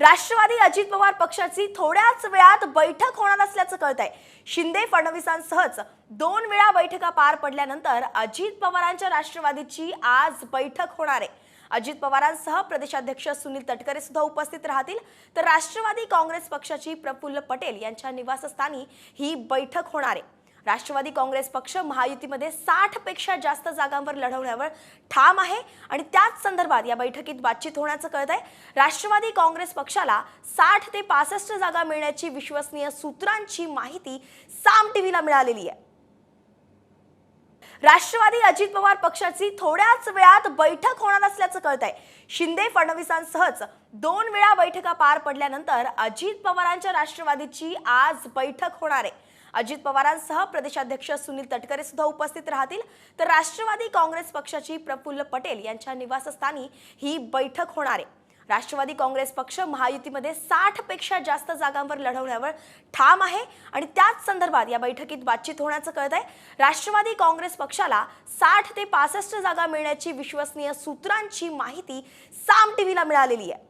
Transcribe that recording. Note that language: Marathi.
राष्ट्रवादी अजित पवार पक्षाची थोड्याच वेळात बैठक होणार असल्याचं कळत आहे शिंदे फडणवीसांसहच दोन वेळा बैठका पार पडल्यानंतर अजित पवारांच्या राष्ट्रवादीची आज बैठक होणार आहे. अजित पवारांसह प्रदेशाध्यक्ष सुनील तटकरे सुद्धा उपस्थित राहतील. तर राष्ट्रवादी काँग्रेस पक्षाची प्रफुल्ल पटेल यांच्या निवासस्थानी ही बैठक होणार आहे. राष्ट्रवादी काँग्रेस पक्ष महायुतीमध्ये साठपेक्षा जास्त जागांवर लढवण्यावर ठाम आहे. आणि त्याच संदर्भात या बैठकीत बातचीत होण्याचं कळत आहे राष्ट्रवादी काँग्रेस पक्षाला साठ ते पासष्ट जागा मिळण्याची विश्वसनीय सूत्रांची माहिती साम टीव्हीला मिळालेली आहे. राष्ट्रवादी अजित पवार पक्षाची थोड्याच वेळात बैठक होणार असल्याचं कळत आहे शिंदे फडणवीसांसहच दोन वेळा बैठका पार पडल्यानंतर अजित पवारांच्या राष्ट्रवादीची आज बैठक होणार आहे. अजित पवारांसह प्रदेशाध्यक्ष सुनील तटकरे सुद्धा उपस्थित राहतील. तर राष्ट्रवादी काँग्रेस पक्षाची प्रफुल्ल पटेल यांच्या निवासस्थानी ही बैठक होणार आहे. राष्ट्रवादी काँग्रेस पक्ष महायुतीमध्ये साठपेक्षा जास्त जागांवर लढवण्यावर ठाम आहे आणि त्याच संदर्भात या बैठकीत बातचीत होण्याचं कळत आहे. राष्ट्रवादी काँग्रेस पक्षाला साठ ते पासष्ट जागा मिळण्याची विश्वसनीय सूत्रांची माहिती साम टीव्हीला मिळालेली आहे.